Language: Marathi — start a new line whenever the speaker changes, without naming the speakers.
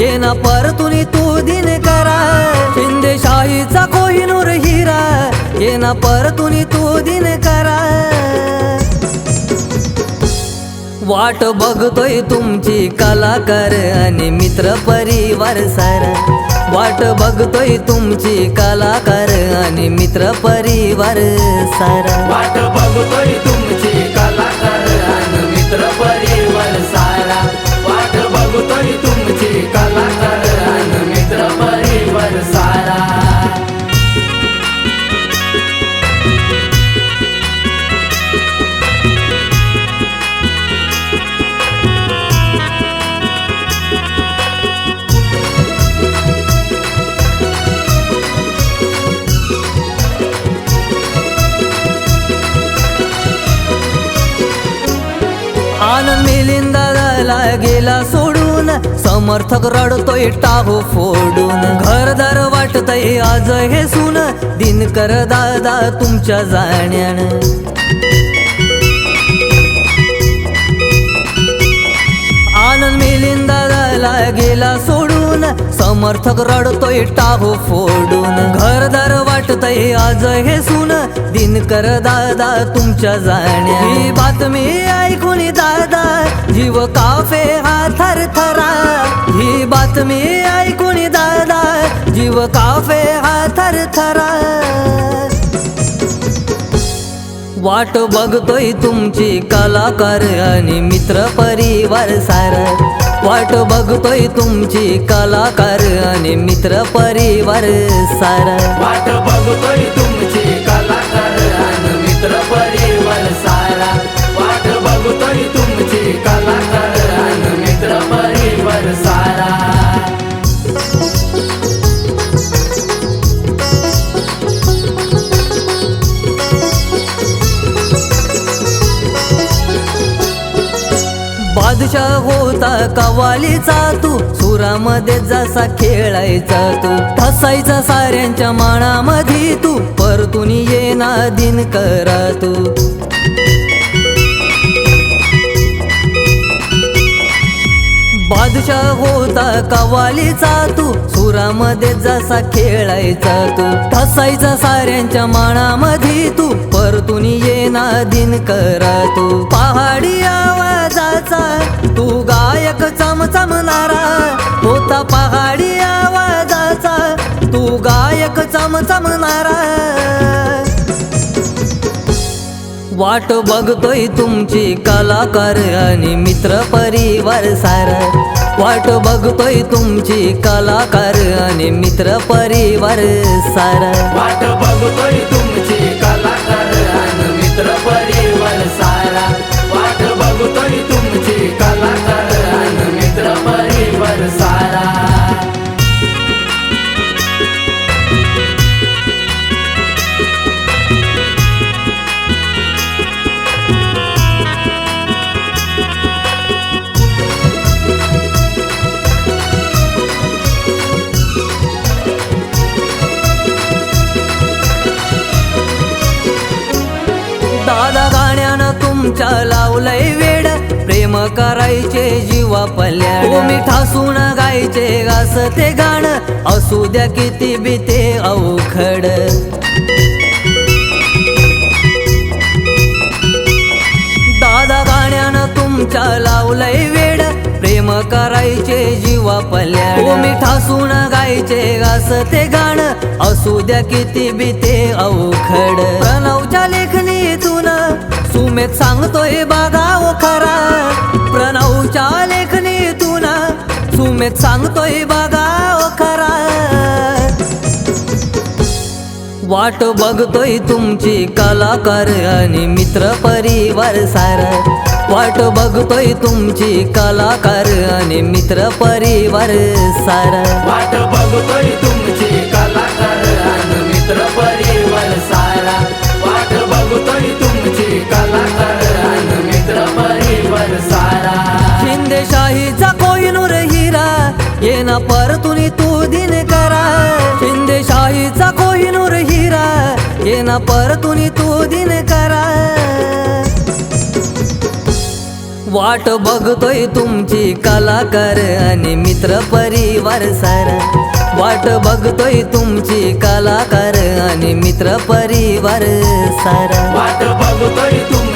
ना परतुनी तू दिन करा। शिंदेशाहीचा कोहिनूर हिरा। ये ना परतुनी तू दिन करा। वाट बघतोय तुमची कलाकार आणि मित्र परिवार सारा। वाट बघतोय तुमची कलाकार आणि मित्र परिवार सारा।
वाट बघतोय तुमची कलाकार आणि मित्र परिवार सारा। वाट बघतोय
आनंद मिलिंदाला गेला सोडून. समर्थक रडतोय टाहो फोडून. घरदार वाटतय आज हे सुन. दिनकर दादा तुमच्या जाण्यान. आनंद मिलिंदाला गेला सोडून. समर्थक रडतोय टाहो फोडून. घरदार वाटतय आज हे सुन. दिनकर दादा तुमच्या जाण्या ही बातमी ऐकून दादा जीव काफे हा थरथरा. ही बातमी ऐकून दादा जीव काफे हा थरथरा. वाट बघतोय तुमची कलाकार आणि मित्र परिवार सारा. वाट बघतोय तुमची कलाकार आणि मित्र परिवार सारा. बादशाह होता कवालीचा तू. सुरामध्ये जसा खेळायचा तू. हसायचा साऱ्यांच्या मानामध्ये तू. परतून ये दिन करा तू. बादशाह होता कवालीचा तू. सुरामध्ये जसा खेळायचा तू. हसायचा साऱ्यांच्या मानामध्ये तू. परतून ये दिन करा तू. पहाडी आवाज तू गायक चमचमणारा होता पहाडी आवाजाचा. तू गायक चमचमणारा वाट बघतोय तुमची कलाकार आणि मित्र परिवार सारा. वाट बघतोय तुमची कलाकार आणि मित्र परिवार सारा.
वाट बघतोय
तुम तुमच्या लावलंय वेड. प्रेम करायचे जीवा पल्याड. तुम्ही ठासून गायचे गास ते गाणं. असू द्या किती बी ते अवखड दादा गाण्यानं तुमच्या लावलंय वेड. प्रेम करायचे जीवा पल्याड. तुम्ही ठासून गायचे गास ते गाणं. असू द्या किती बी ते अवखड प्रणवच्या लेखणीतून सुमेत सांगतोय बघाव खरा. प्रणवच्या लेखणीतून सुमेत सांगतोय बघाव खरा. वाट बघतोय तुमची कलाकार आणि मित्र परिवार सारा. वाट बघतोय तुमची कलाकार आणि मित्र परिवार सारा.
वाट बघतोय तुमची
ना परतुनी तू दिन करा. शिंदेशाहीचा कोहिनूर हिरा. ये ना परतुनी तू दिन करा. वाट बघतोय तुमची कलाकार आणि मित्र परिवार सारा. वाट बघतोय तुमची कलाकार आणि मित्र परिवार सारा.
वाट बघतोय तुम